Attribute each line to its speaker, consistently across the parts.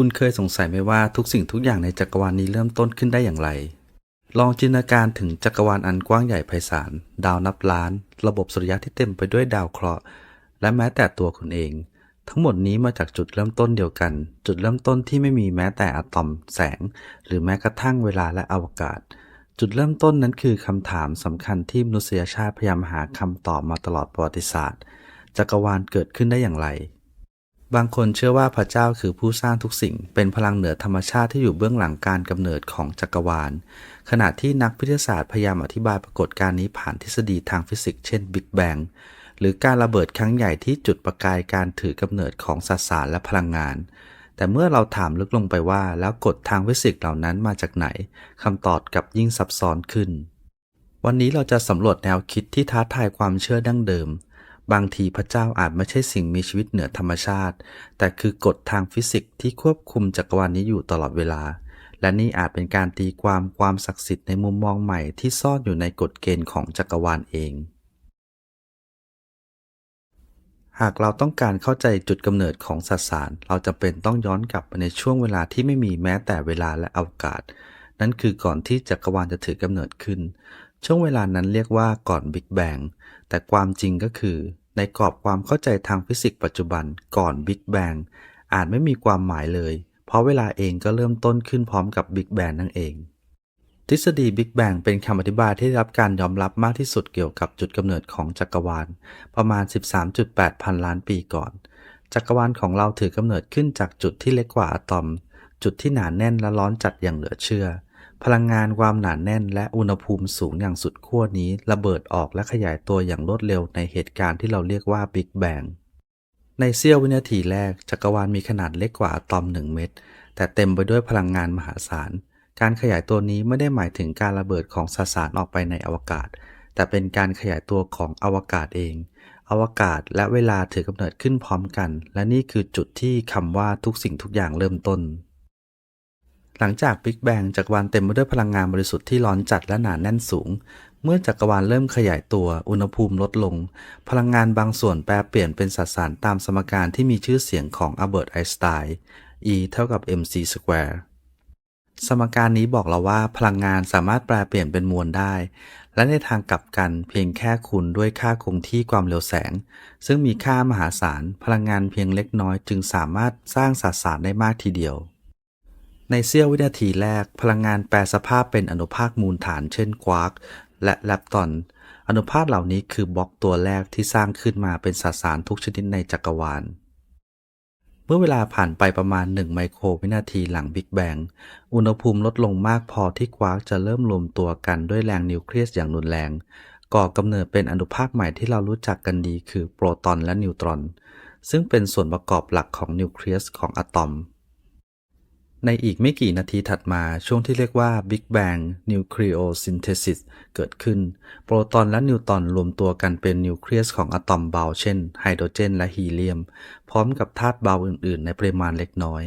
Speaker 1: คุณเคยสงสัยไหมว่าทุกสิ่งทุกอย่างในจักรวาลนี้เริ่มต้นขึ้นได้อย่างไร ลองจินตนาการถึงจักรวาลอันกว้างใหญ่ไพศาล ดาวนับล้าน ระบบสุริยะที่เต็มไปด้วยดาวเคราะห์ และแม้แต่ตัวคุณเอง ทั้งหมดนี้มาจากจุดเริ่มต้นเดียวกัน จุดเริ่มต้นที่ไม่มีแม้แต่อะตอม แสง หรือแม้กระทั่งเวลาและอวกาศ จุดเริ่มต้นนั้นคือคำถามสำคัญที่มนุษยชาติพยายามหาคำตอบมาตลอดประวัติศาสตร์ จักรวาลเกิดขึ้นได้อย่างไร บางคนเชื่อว่าพระเจ้าคือผู้สร้างทุกสิ่ง เป็นพลังเหนือธรรมชาติที่อยู่เบื้องหลังการกำเนิดของจักรวาล ขณะที่นักวิทยาศาสตร์พยายามอธิบายปรากฏการณ์นี้ผ่านทฤษฎีทางฟิสิกส์เช่นบิ๊กแบงหรือการระเบิดครั้งใหญ่ที่จุดประกายการถือกำเนิดของสสารและพลังงาน แต่เมื่อเราถามลึกลงไปว่าแล้วกฎทางฟิสิกส์เหล่านั้นมาจากไหนคำตอบกับยิ่งซับซ้อนขึ้น วันนี้เราจะสำรวจแนวคิดที่ท้าทายความเชื่อดั้งเดิม บางทีพระเจ้าอาจไม่ใช่สิ่งมีชีวิตเหนือธรรมชาติ แต่คือกฎทางฟิสิกส์ที่ควบคุมจักรวาลนี้อยู่ตลอดเวลา และนี่อาจเป็นการตีความความศักดิ์สิทธิ์ในมุมมองใหม่ที่ซ่อนอยู่ในกฎเกณฑ์ของจักรวาลเอง หากเราต้องการเข้าใจจุดกำเนิดของสสาร เราจะเป็นต้องย้อนกลับไปในช่วงเวลาที่ไม่มีแม้แต่เวลาและอวกาศ นั่นคือก่อนที่จักรวาลจะถือกำเนิดขึ้น ช่วงเวลานั้นเรียกว่าก่อนบิ๊กแบง แต่ความจริงก็คือ ในกรอบความเข้าใจทางฟิสิกส์ปัจจุบันก่อนบิ๊กแบงอาจไม่มีความหมายเลย เพราะเวลาเองก็เริ่มต้นขึ้นพร้อมกับบิ๊กแบงนั่นเอง ทฤษฎีบิ๊กแบงเป็นคำอธิบายที่ได้รับการยอมรับมากที่สุดเกี่ยวกับจุดกำเนิดของจักรวาล ประมาณ 13.8 พันล้านปีก่อน จักรวาลของเราถือกำเนิดขึ้นจากจุดที่เล็กกว่าอะตอม จุดที่หนาแน่นและร้อนจัดอย่างเหลือเชื่อ พลังงานความหนาแน่นและอุณหภูมิสูงอย่างสุดขั้วนี้ระเบิดออกและขยายตัวอย่างรวดเร็วในเหตุการณ์ที่เราเรียกว่าบิ๊กแบงในเสี้ยววินาทีแรกจักรวาลมีขนาดเล็กกว่าอะตอม 1 เม็ดแต่เต็มไปด้วยพลังงานมหาศาล การขยายตัวนี้ไม่ได้หมายถึงการระเบิดของสสารออกไปในอวกาศ แต่เป็นการขยายตัวของอวกาศเอง อวกาศและเวลาถือกำเนิดขึ้นพร้อมกัน และนี่คือจุดที่คำว่าทุกสิ่งทุกอย่างเริ่มต้น หลังจากบิ๊กแบงจักรวาลเต็มไปด้วยพลังงานบริสุทธิ์ที่ร้อนจัดและหนาแน่นสูง เมื่อจักรวาลเริ่มขยายตัวอุณหภูมิลดลง พลังงานบางส่วนแปรเปลี่ยนเป็นสสารตามสมการที่มีชื่อเสียงของอัลเบิร์ตไอน์สไตน์ E เท่ากับ mc square สมการนี้บอกเราว่าพลังงานสามารถแปลเปลี่ยนเป็นมวลได้ และในทางกลับกันเพียงแค่คูณด้วยค่าคงที่ความเร็วแสง ซึ่งมีค่ามหาศาลพลังงานเพียงเล็กน้อยจึงสามารถสร้างสสารได้มากทีเดียว ในเสี้ยววินาทีแรก พลังงานแปลสภาพเป็นอนุภาคมูลฐานเช่นควาร์กและแลปตอน อนุภาคเหล่านี้คือบล็อกตัวแรกที่สร้างขึ้นมาเป็นสสารทุกชนิดในจักรวาล เมื่อเวลาผ่านไปประมาณ 1 ไมโครวินาทีหลังบิ๊กแบง อุณหภูมิลดลงมากพอที่ควาร์กจะเริ่มรวมตัวกันด้วยแรงนิวเคลียสอย่างรุนแรง ก่อกำเนิดเป็นอนุภาคใหม่ที่เรารู้จักกันดีคือโปรตอนและนิวตรอน ซึ่งเป็นส่วนประกอบหลักของนิวเคลียสของอะตอม ในอีกไม่กี่นาทีถัดมาช่วงที่เรียกว่า Big Bang Nucleosynthesis เกิดขึ้น โปรตอนและนิวตรอนรวมตัวกันเป็นนิวเคลียสของอะตอมเบาเช่นไฮโดรเจนและฮีเลียม พร้อมกับธาตุเบาอื่น ๆ ในปริมาณเล็กน้อย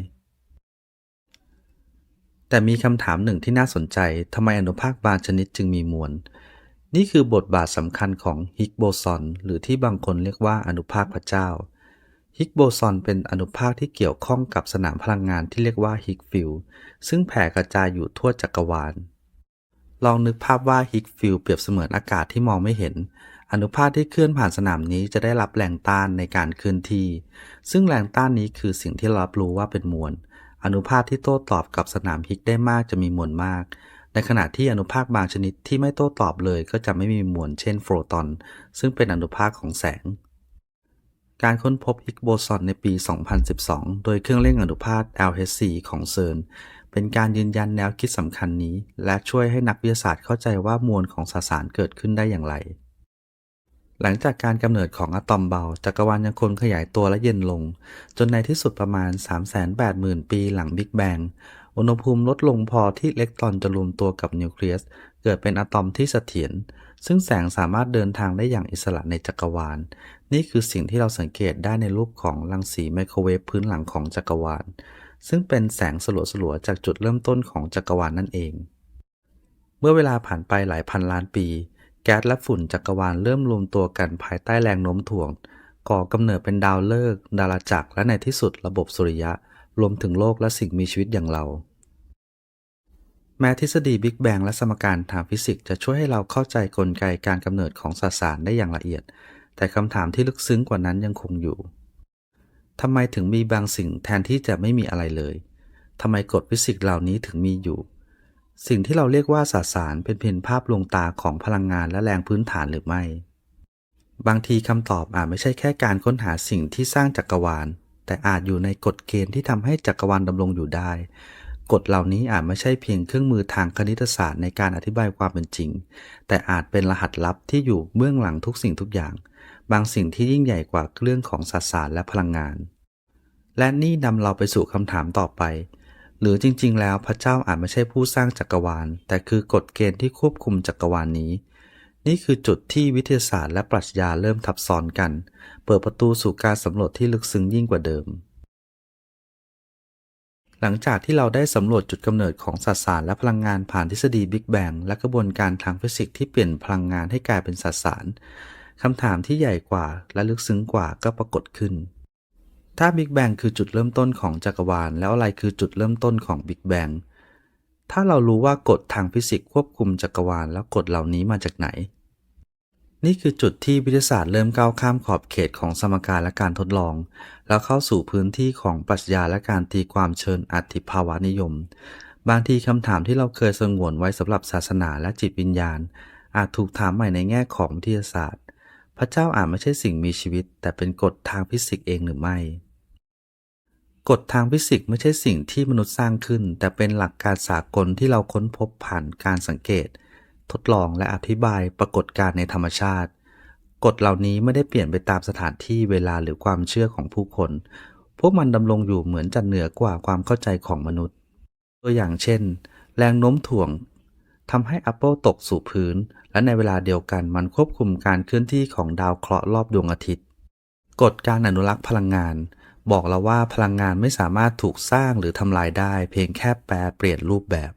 Speaker 1: แต่มีคำถามหนึ่งที่น่าสนใจทำไมอนุภาคบางชนิดจึงมีมวล นี่คือบทบาทสำคัญของฮิกโบซอนหรือที่บางคนเรียกว่าอนุภาคพระเจ้า ฮิกโบซอนเป็นอนุภาคที่เกี่ยวข้องกับสนามพลังงานที่เรียกว่าฮิกฟิลด์ซึ่งแผ่กระจายอยู่ทั่วจักรวาล ลองนึกภาพว่าฮิกฟิลด์เปรียบเสมือนอากาศที่มองไม่เห็น อนุภาคที่เคลื่อนผ่านสนามนี้จะได้รับแรงต้านในการเคลื่อนที่ ซึ่งแรงต้านนี้คือสิ่งที่เรารับรู้ว่าเป็นมวล อนุภาคที่โต้ตอบกับสนามฮิกได้มากจะมีมวลมาก ในขณะที่อนุภาคบางชนิดที่ไม่โต้ตอบเลยก็จะไม่มีมวล เช่นโฟตอน ซึ่งเป็นอนุภาคของแสง การค้นพบฮิกโบซอนในปี 2012 โดยเครื่องเร่งอนุภาค LHC ของเซิร์นเป็นการยืนยันแนวคิดสำคัญนี้ และช่วยให้นักวิทยาศาสตร์เข้าใจว่ามวลของสสารเกิดขึ้นได้อย่างไร หลังจากการกำเนิดของอะตอมเบาจักรวาลยังคงขยายตัวและเย็นลง จนในที่สุดประมาณ 380,000 ปีหลังบิ๊กแบงอุณหภูมิลดลงพอที่อิเล็กตรอนจะรวมตัวกับนิวเคลียส เกิดเป็นอะตอมที่เสถียรซึ่งแสงสามารถเดินทางได้อย่างอิสระในจักรวาล นี่คือสิ่งที่เราสังเกตได้ในรูปของรังสีไมโครเวฟพื้นหลังของจักรวาล ซึ่งเป็นแสงสลัวๆจากจุดเริ่มต้นของจักรวาลนั่นเอง เมื่อเวลาผ่านไปหลายพันล้านปี แก๊สและฝุ่นจักรวาลเริ่มรวมตัวกันภายใต้แรงโน้มถ่วง ก่อกำเนิดเป็นดาวฤกษ์ดาราจักรและในที่สุดระบบสุริยะ รวมถึงโลกและสิ่งมีชีวิตอย่างเราแม้ทฤษฎีบิ๊กแบงและสมการทางฟิสิกส์จะช่วยให้เราเข้าใจกลไกการกำเนิดของสสารได้อย่างละเอียด แต่คำถามที่ลึกซึ้งกว่านั้นยังคงอยู่ทำไมถึงมีบางสิ่งแทนที่จะไม่มีอะไรเลยทำไมกฎฟิสิกส์เหล่านี้ถึงมีอยู่ สิ่งที่เราเรียกว่าสสารเป็นเพียงภาพลวงตาของพลังงานและแรงพื้นฐานหรือไม่ บางทีคำตอบอาจไม่ใช่แค่การค้นหาสิ่งที่สร้างจักรวาล แต่อาจอยู่ในกฎเกณฑ์ที่ทำให้จักรวาลดำรงอยู่ได้ กฎเหล่านี้อาจไม่ใช่เพียงเครื่องมือทางคณิตศาสตร์ในการอธิบายความเป็นจริง แต่อาจเป็นรหัสลับที่อยู่เบื้องหลังทุกสิ่งทุกอย่าง บางสิ่งที่ยิ่งใหญ่กว่าเรื่องของสสารและพลังงาน และนี่นำเราไปสู่คำถามต่อไป หรือจริง ๆ แล้วพระเจ้าอาจไม่ใช่ผู้สร้างจักรวาล แต่คือกฎเกณฑ์ที่ควบคุมจักรวาลนี้ นี่คือจุดที่วิทยาศาสตร์และปรัชญาเริ่มทับซ้อนกัน เปิดประตูสู่การสำรวจที่ลึกซึ้งยิ่งกว่าเดิม หลังจากที่เราได้สำรวจจุดกำเนิดของสสารและพลังงานผ่านทฤษฎีบิ๊กแบงและกระบวนการทางฟิสิกส์ที่เปลี่ยนพลังงานให้กลายเป็นสสาร คำถามที่ใหญ่กว่าและลึกซึ้งกว่าก็ปรากฏขึ้น ถ้าบิ๊กแบงคือจุดเริ่มต้นของจักรวาล แล้วอะไรคือจุดเริ่มต้นของบิ๊กแบงถ้าเรารู้ว่ากฎทางฟิสิกส์ควบคุมจักรวาลแล้วกฎเหล่านี้มาจากไหน นี่คือจุดที่วิทยาศาสตร์เริ่มก้าวข้ามขอบเขตของสมการและการทดลอง แล้วเข้าสู่พื้นที่ของปรัชญาและการตีความเชิญอธิภาวะนิยม บางทีคำถามที่เราเคยสงวนไว้สำหรับศาสนาและจิตวิญญาณ อาจถูกถามใหม่ในแง่ของวิทยาศาสตร์ พระเจ้าอาจไม่ใช่สิ่งมีชีวิต แต่เป็นกฎทางฟิสิกส์เองหรือไม่ กฎทางฟิสิกส์ไม่ใช่สิ่งที่มนุษย์สร้างขึ้น แต่เป็นหลักการสากลที่เราค้นพบผ่านการสังเกต ทดลองและอธิบายปรากฏการณ์ในธรรมชาติ กฎเหล่านี้ไม่ได้เปลี่ยนไปตามสถานที่เวลาหรือความเชื่อของผู้คน พวกมันดำรงอยู่เหมือนจะเหนือกว่าความเข้าใจของมนุษย์ ตัวอย่างเช่น แรงโน้มถ่วง ทำให้แอปเปิลตกสู่พื้น และในเวลาเดียวกันมันควบคุมการเคลื่อนที่ของดาวเคราะห์รอบดวงอาทิตย์ กฎการอนุรักษ์พลังงาน บอกเราว่าพลังงานไม่สามารถถูกสร้างหรือทำลายได้ เพียงแค่แปรเปลี่ยนรูปแบบ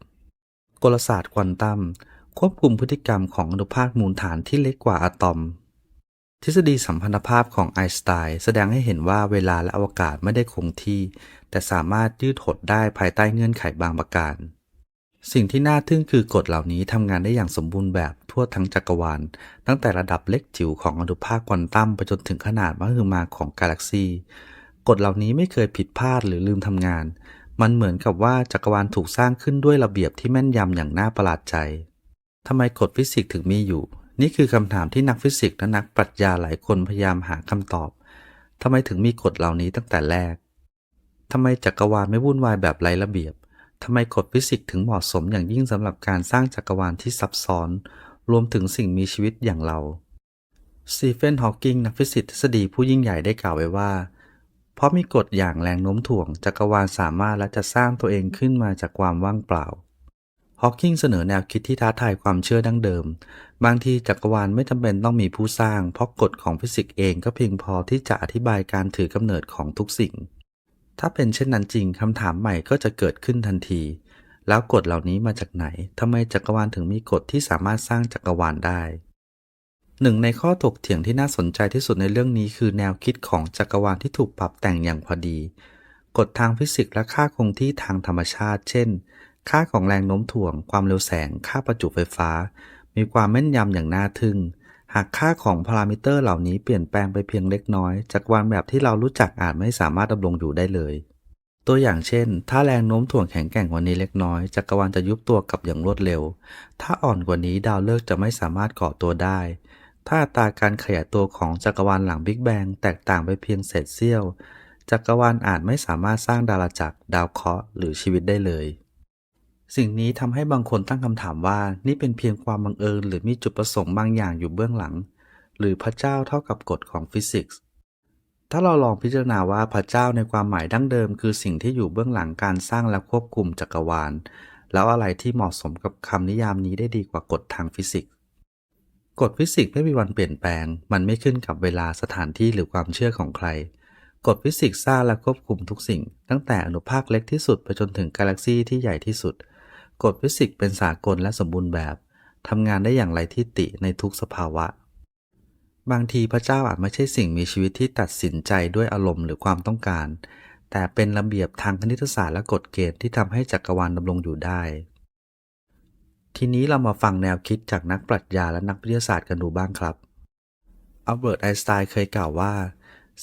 Speaker 1: กลศาสตร์ควอนตัมควบคุมพฤติกรรมของอนุภาคมูลฐานที่เล็กกว่าอะตอม ทฤษฎีสัมพันธภาพของไอน์สไตน์แสดงให้เห็นว่าเวลาและอวกาศไม่ได้คงที่ แต่สามารถยืดหดได้ภายใต้เงื่อนไขบางประการ สิ่งที่น่าทึ่งคือกฎเหล่านี้ทำงานได้อย่างสมบูรณ์แบบทั่วทั้งจักรวาล ตั้งแต่ระดับเล็กจิ๋วของอนุภาคควอนตัมไปจนถึงขนาดมหึมาของกาแล็กซีกฎเหล่านี้ไม่เคยผิดพลาดหรือลืมทำงาน มันเหมือนกับว่าจักรวาลถูกสร้างขึ้นด้วยระเบียบที่แม่นยำอย่างน่าประหลาดใจทำไมกฎฟิสิกส์ถึงมีอยู่ นี่คือคำถามที่นักฟิสิกส์และนักปรัชญาหลายคนพยายามหาคำตอบทำไมถึงมีกฎเหล่านี้ตั้งแต่แรกทำไมจักรวาลไม่วุ่นวายแบบไร้ระเบียบ ทำไมกฎฟิสิกส์ถึงเหมาะสมอย่างยิ่งสำหรับการสร้างจักรวาลที่ซับซ้อน รวมถึงสิ่งมีชีวิตอย่างเราสตีเฟนฮอว์กิงนักฟิสิกส์ทฤษฎีผู้ยิ่งใหญ่ได้กล่าวไว้ว่า เพราะมีกฎอย่างแรงโน้มถ่วง จักรวาลสามารถและจะสร้างตัวเองขึ้นมาจากความว่างเปล่าฮอว์กิงเสนอแนวคิดที่ท้าทายความเชื่อดั้งเดิม บางทีจักรวาลไม่จำเป็นต้องมีผู้สร้าง เพราะกฎของฟิสิกส์เองก็เพียงพอที่จะอธิบายการถือกำเนิดของทุกสิ่ง ถ้าเป็นเช่นนั้นจริงคำถามใหม่ก็จะเกิดขึ้นทันที แล้วกฎเหล่านี้มาจากไหนทำไมจักรวาลถึงมีกฎที่สามารถสร้างจักรวาลได้หนึ่งในข้อถกเถียงที่น่าสนใจที่สุดในเรื่องนี้คือแนวคิดของจักรวาลที่ถูกปรับแต่งอย่างพอดี กฎทางฟิสิกส์และค่าคงที่ทางธรรมชาติ เช่น ค่าของแรงโน้มถ่วง ความเร็วแสง ค่าประจุไฟฟ้า มีความแม่นยำอย่างน่าทึ่ง หากค่าของพารามิเตอร์เหล่านี้เปลี่ยนแปลงไปเพียงเล็กน้อยจักวาลแบบที่เรารู้จักอาจไม่สามารถดำรงอยู่ได้เลย ตัวอย่างเช่น ถ้าแรงโน้มถ่วงแข็งแกร่งกว่านี้เล็กน้อย จักรวาลจะยุบตัวกลับอย่างรวดเร็ว ถ้าอ่อนกว่านี้ดาวฤกษ์จะไม่สามารถก่อตัวได้ ถ้าอัตราการขยายตัวของจักรวาลหลังบิ๊กแบงแตกต่างไปเพียงเศษเสี้ยว จักรวาลอาจไม่สามารถสร้างดาราจักรดาวเคราะห์หรือชีวิตได้เลย สิ่งนี้ทำให้บางคนตั้งคำถามว่านี่เป็นเพียงความบังเอิญ หรือมีจุดประสงค์บางอย่างอยู่เบื้องหลัง หรือพระเจ้าเท่ากับกฎของฟิสิกส์ถ้าเราลองพิจารณาว่าพระเจ้าในความหมายดั้งเดิม คือสิ่งที่อยู่เบื้องหลังการสร้างและควบคุมจักรวาล แล้วอะไรที่เหมาะสมกับคำนิยามนี้ได้ดีกว่ากฎทางฟิสิกส์กฎฟิสิกส์ไม่มีวันเปลี่ยนแปลง มันไม่ขึ้นกับเวลาสถานที่หรือความเชื่อของใคร กฎฟิสิกส์สร้างและควบคุมทุกสิ่ง ตั้งแต่อนุภาคเล็กที่สุดไปจนถึงกาแล็กซีที่ใหญ่ที่สุด กฎฟิสิกส์เป็นสากลและสมบูรณ์แบบทำงานได้อย่างไรที่ติในทุกสภาวะ บางทีพระเจ้าอาจไม่ใช่สิ่งมีชีวิตที่ตัดสินใจด้วยอารมณ์หรือความต้องการแแต่เป็นระเบียบทางคณิตศาสตร์และกฎเกณฑ์ที่ทำให้จักรวาลดำรงอยู่ได้ ทีนี้เรามาฟังแนวคิดจากนักปรัชญาและนักวิทยาศาสตร์กันดูบ้างครับอัลเบิร์ตไอน์สไตน์เคยกล่าวว่า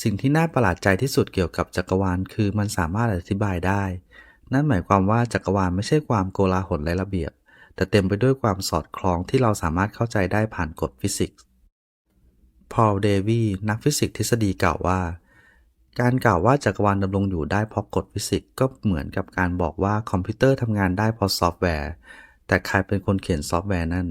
Speaker 1: สิ่งที่น่าประหลาดใจที่สุดเกี่ยวกับจักรวาลคือมันสามารถอธิบายได้ นั่นหมายความว่าจักรวาลไม่ใช่ความโกลาหลไร้ระเบียบ แต่เต็มไปด้วยความสอดคล้องที่เราสามารถเข้าใจได้ผ่านกฎฟิสิกส์ พอล เดวีนักฟิสิกส์ทฤษฎีกล่าวว่า การกล่าวว่าจักรวาลดำรงอยู่ได้เพราะกฎฟิสิกส์ก็เหมือนกับการบอกว่าคอมพิวเตอร์ทำงานได้เพราะซอฟต์แวร์ แต่ใครเป็นคนเขียนซอฟต์แวร์นั่น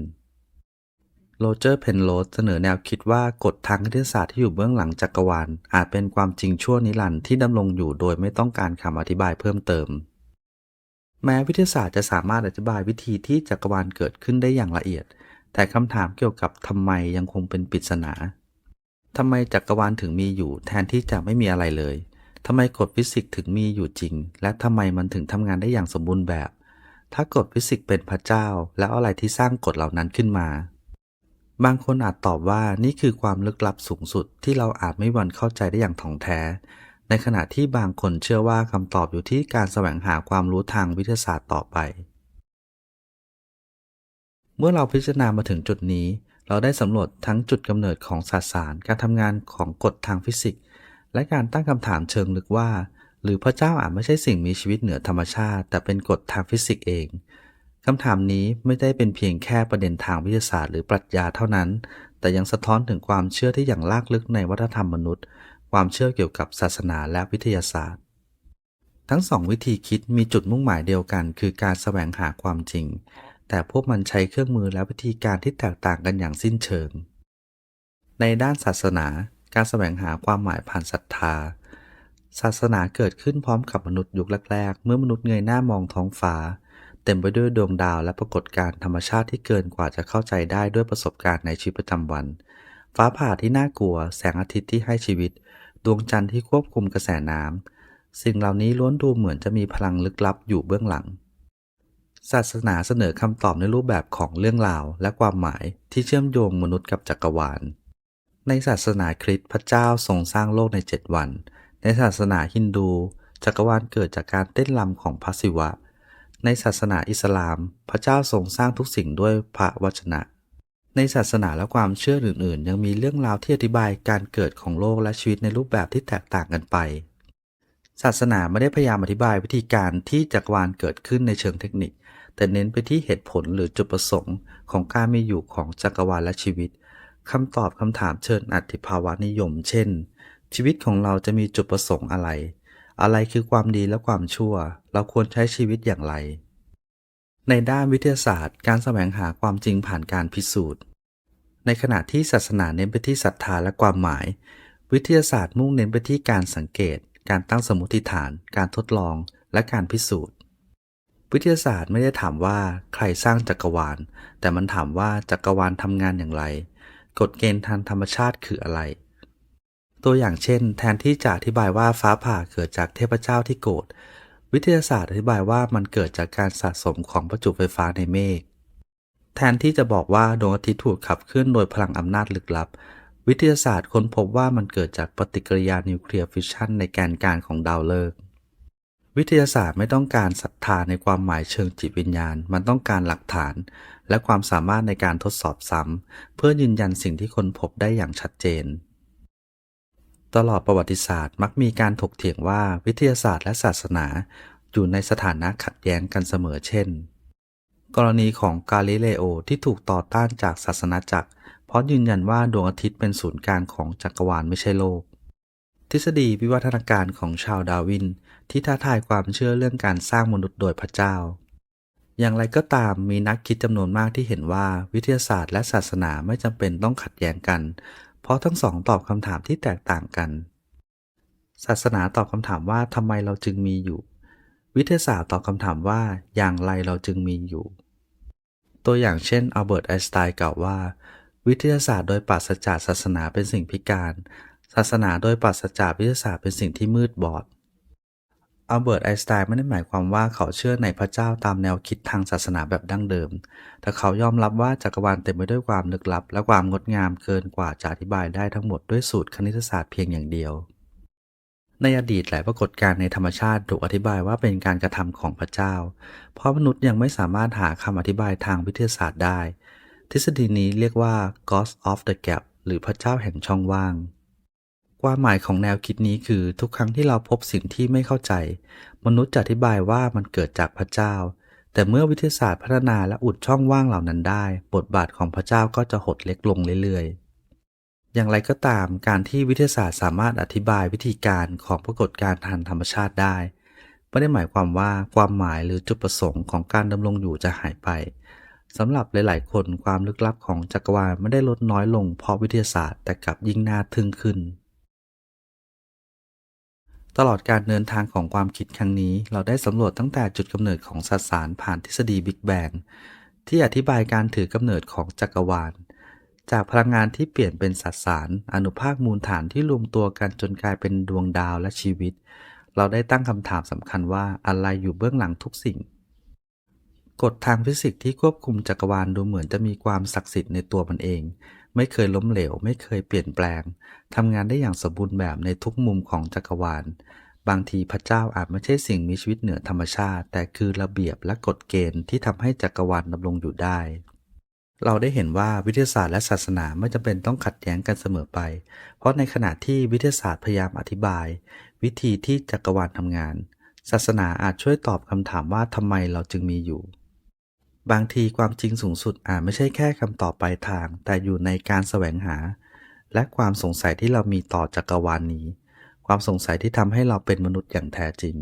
Speaker 1: โรเจอร์ เพนโรสเสนอแนวคิดว่ากฎทางคณิตศาสตร์ที่อยู่เบื้องหลังจักรวาล อาจเป็นความจริงชั่วนิรันดร์ที่ดำรงอยู่โดยไม่ต้องการคำอธิบายเพิ่มเติม แม้วิทยาศาสตร์จะสามารถอธิบายวิธีที่จักรวาลเกิดขึ้นได้อย่างละเอียด แต่คำถามเกี่ยวกับทำไมยังคงเป็นปริศนาทำไมจักรวาลถึงมีอยู่ แทนที่จะไม่มีอะไรเลยทำไมกฎฟิสิกส์ถึงมีอยู่จริง และทำไมมันถึงทำงานได้อย่างสมบูรณ์แบบ ถ้ากฎฟิสิกส์เป็นพระเจ้า แล้วอะไรที่สร้างกฎเหล่านั้นขึ้นมา บางคนอาจตอบว่านี่คือความลึกลับสูงสุดที่เราอาจไม่วันเข้าใจได้อย่างถ่องแท้ ในขณะที่บางคนเชื่อว่าคำตอบอยู่ที่การแสวงหาความรู้ทางวิทยาศาสตร์ต่อไป เมื่อเราพิจารณามาถึงจุดนี้ เราได้สำรวจทั้งจุดกำเนิดของสสาร การทำงานของกฎทางฟิสิกส์ และการตั้งคำถามเชิงลึกว่า หรือพระเจ้าอาจไม่ใช่สิ่งมีชีวิตเหนือธรรมชาติ แต่เป็นกฎทางฟิสิกส์เองคำถามนี้ไม่ได้เป็นเพียงแค่ประเด็นทางวิทยาศาสตร์หรือปรัชญาเท่านั้น แต่ยังสะท้อนถึงความเชื่อที่อย่างลากลึกในวัฒนธรรมมนุษย์ ความเชื่อเกี่ยวกับศาสนาและวิทยาศาสตร์ ทั้งสองวิธีคิดมีจุดมุ่งหมายเดียวกัน คือการแสวงหาความจริง แต่พวกมันใช้เครื่องมือและวิธีการที่แตกต่างกันอย่างสิ้นเชิง ในด้านศาสนา การแสวงหาความหมายผ่านศรัทธา ศาสนาเกิดขึ้นพร้อมกับมนุษย์ยุคแรกๆ เมื่อมนุษย์เงยหน้ามองท้องฟ้า เต็มไปด้วยดวงดาวและปรากฏการณ์ธรรมชาติที่เกินกว่าจะเข้าใจได้ด้วยประสบการณ์ในชีวิตประจำวัน ฟ้าผ่าที่น่ากลัว แสงอาทิตย์ที่ให้ชีวิต ดวงจันทร์ที่ควบคุมกระแสน้ำ สิ่งเหล่านี้ล้วนดูเหมือนจะมีพลังลึกลับอยู่เบื้องหลัง ศาสนาเสนอคำตอบในรูปแบบของเรื่องราวและความหมายที่เชื่อมโยงมนุษย์กับจักรวาล ในศาสนาคริสต์พระเจ้าทรงสร้างโลกใน7วัน ในศาสนาฮินดู จักรวาลเกิดจากการเต้นรำของพระศิวะ ในศาสนาอิสลาม พระเจ้าทรงสร้างทุกสิ่งด้วยพระวจนะ ในศาสนาและความเชื่ออื่นๆ ยังมีเรื่องราวที่อธิบายการเกิดของโลกและชีวิตในรูปแบบที่แตกต่างกันไป ศาสนาไม่ได้พยายามอธิบายวิธีการที่จักรวาลเกิดขึ้นในเชิงเทคนิค แต่เน้นไปที่เหตุผลหรือจุดประสงค์ของการมีอยู่ของจักรวาลและชีวิตคำตอบคำถามเชิญอธิภาวะนิยม เช่น ชีวิตของเราจะมีจุดประสงค์อะไร อะไรคือความดีและความชั่ว เราควรใช้ชีวิตอย่างไร ในด้านวิทยาศาสตร์ การแสวงหาความจริงผ่านการพิสูจน์ ในขณะที่ศาสนาเน้นไปที่ศรัทธาและความหมาย วิทยาศาสตร์มุ่งเน้นไปที่การสังเกต การตั้งสมมติฐาน การทดลอง และการพิสูจน์ วิทยาศาสตร์ไม่ได้ถามว่าใครสร้างจักรวาล แต่มันถามว่าจักรวาลทำงานอย่างไร กฎเกณฑ์ทางธรรมชาติคืออะไรตัวอย่างเช่น แทนที่จะอธิบายว่าฟ้าผ่าเกิดจากเทพเจ้าที่โกรธ วิทยาศาสตร์อธิบายว่ามันเกิดจากการสะสมของประจุไฟฟ้าในเมฆ แทนที่จะบอกว่าดวงอาทิตย์ถูกขับเคลื่อนโดยพลังอำนาจลึกลับ วิทยาศาสตร์ค้นพบว่ามันเกิดจากปฏิกิริยานิวเคลียร์ฟิชชันในแกนกลางของดาวฤกษ์ วิทยาศาสตร์ไม่ต้องการศรัทธาในความหมายเชิงจิตวิญญาณ มันต้องการหลักฐาน และความสามารถในการทดสอบซ้ำเพื่อยืนยันสิ่งที่ค้นพบได้อย่างชัดเจน ตลอดประวัติศาสตร์มักมีการถกเถียงว่าวิทยาศาสตร์และศาสนาอยู่ในสถานะขัดแย้งกันเสมอเช่น กรณีของกาลิเลโอที่ถูกต่อต้านจากศาสนาจักร เพราะยืนยันว่าดวงอาทิตย์เป็นศูนย์กลางของจักรวาลไม่ใช่โลก ทฤษฎีวิวัฒนาการของชาวดาวิน ที่ท้าทายความเชื่อเรื่องการสร้างมนุษย์โดยพระเจ้า อย่างไรก็ตามมีนักคิดจำนวนมากที่เห็นว่าวิทยาศาสตร์และศาสนาไม่จำเป็นต้องขัดแย้งกัน ราะทั้งสองตอบคำถามที่แตกต่างกัน ศาสนาตอบคำถามว่าทำไมเราจึงมีอยู่ วิทยาศาสตร์ตอบคำถามว่าอย่างไรเราจึงมีอยู่ ตัวอย่างเช่นอัลเบิร์ตไอน์สไตน์กล่าวว่า วิทยาศาสตร์โดยปราศจากศาสนาเป็นสิ่งพิการ ศาสนาโดยปราศจากวิทยาศาสตร์เป็นสิ่งที่มืดบอด อัลเบิร์ตไอน์สไตน์ไม่ได้หมายความว่าเขาเชื่อในพระเจ้าตามแนวคิดทางศาสนาแบบดั้งเดิม แต่เขายอมรับว่าจักรวาลเต็มไปด้วยความลึกลับ และความงดงามเกินกว่าจะอธิบายได้ทั้งหมดด้วยสูตรคณิตศาสตร์เพียงอย่างเดียว ในอดีตหลายปรากฏการณ์ในธรรมชาติถูกอธิบายว่าเป็นการกระทำของพระเจ้า เพราะมนุษย์ยังไม่สามารถหาคำอธิบายทางวิทยาศาสตร์ได้ ทฤษฎีนี้เรียกว่า God of the Gap หรือพระเจ้าแห่งช่องว่าง ความหมายของแนวคิดนี้คือทุกครั้งที่เราพบสิ่งที่ไม่เข้าใจ มนุษย์จะอธิบายว่ามันเกิดจากพระเจ้า แต่เมื่อวิทยาศาสตร์พัฒนาและอุดช่องว่างเหล่านั้นได้ บทบาทของพระเจ้าก็จะหดเล็กลงเรื่อยๆ อย่างไรก็ตามการที่วิทยาศาสตร์สามารถอธิบายวิธีการของปรากฏการณ์ทางธรรมชาติได้ไม่ได้หมายความว่าความหมายหรือจุดประสงค์ของการดำรงอยู่จะหายไปสำหรับหลาย ๆ คนความลึกลับของจักรวาลไม่ได้ลดน้อยลงเพราะวิทยาศาสตร์แต่กลับยิ่งน่าทึ่งขึ้น ตลอดการเดินทางของความคิดครั้งนี้ เราได้สำรวจตั้งแต่จุดกำเนิดของสสารผ่านทฤษฎีบิ๊กแบงที่อธิบายการถือกำเนิดของจักรวาล จากพลังงานที่เปลี่ยนเป็นสสาร อนุภาคมูลฐานที่รวมตัวกันจนกลายเป็นดวงดาวและชีวิต เราได้ตั้งคำถามสำคัญว่าอะไรอยู่เบื้องหลังทุกสิ่ง กฎทางฟิสิกส์ที่ควบคุมจักรวาลดูเหมือนจะมีความศักดิ์สิทธิ์ในตัวมันเอง ไม่เคยล้มเหลว ไม่เคยเปลี่ยนแปลงทำงานได้อย่างสมบูรณ์แบบในทุกมุมของจักรวาล บางทีพระเจ้าอาจไม่ใช่สิ่งมีชีวิตเหนือธรรมชาติ แต่คือระเบียบและกฎเกณฑ์ที่ทำให้จักรวาลดำรงอยู่ได้ เราได้เห็นว่าวิทยาศาสตร์และศาสนาไม่จำเป็นต้องขัดแย้งกันเสมอไป เพราะในขณะที่วิทยาศาสตร์พยายามอธิบาย วิธีที่จักรวาลทำงาน ศาสนาอาจช่วยตอบคำถามว่าทำไมเราจึงมีอยู่ บางทีความจริงสูงสุดอาจไม่ใช่แค่คำตอบปลายทาง แต่อยู่ในการแสวงหา และความสงสัยที่เรามีต่อจักรวาลนี้ ความสงสัยที่ทำให้เราเป็นมนุษย์อย่างแท้จริง